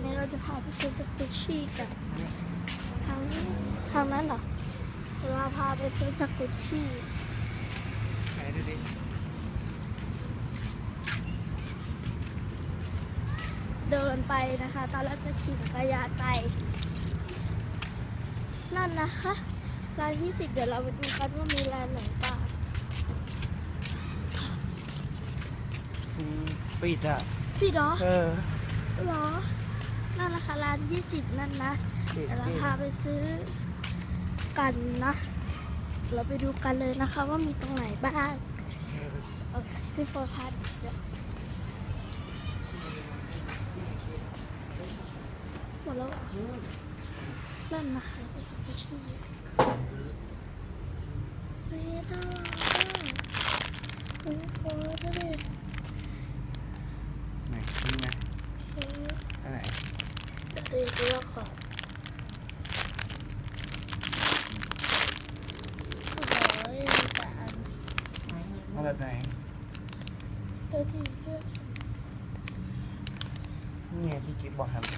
วันนี้เราจะพาไปซื้อสกุชชี่กันทางนี้ทางนั้นเหรอเดี๋ยวเราพาไปซื้อสกุชชี่ไหนดูดิเดินไปนะคะ ตอนแรกจะขี่จักรยานไป นั่นนะคะร้านที่สิบเดี๋ยวเราไปดูกันว่ามีร้านไหนบ้างอืมปิดอะ พี่ดอเออเหรอ นั่นนะคะร้านยี่สิบนั่นนะปิดเดี๋ยวเราจริงพาไปซื้อกันนะ เราไปดูกันเลยนะคะว่ามีตรงไหนบ้างเออโอเคพี่โฟร์พัดเดี๋ยวหมดแล้วเหรอนั่นนะคะเป็นสกุชชี่เฮ้ยน่ารักอะเฮ้ยโฟร์ดูดิ ไหนนี่ไหม ซื้อ อันไหน เดี๋ยวดูดูแล้วก่อนโอ้ยมีแต่อันเอาแบบไหนเดี๋ยวดีเลือกนี่ไงที่กิ๊บบอกครับ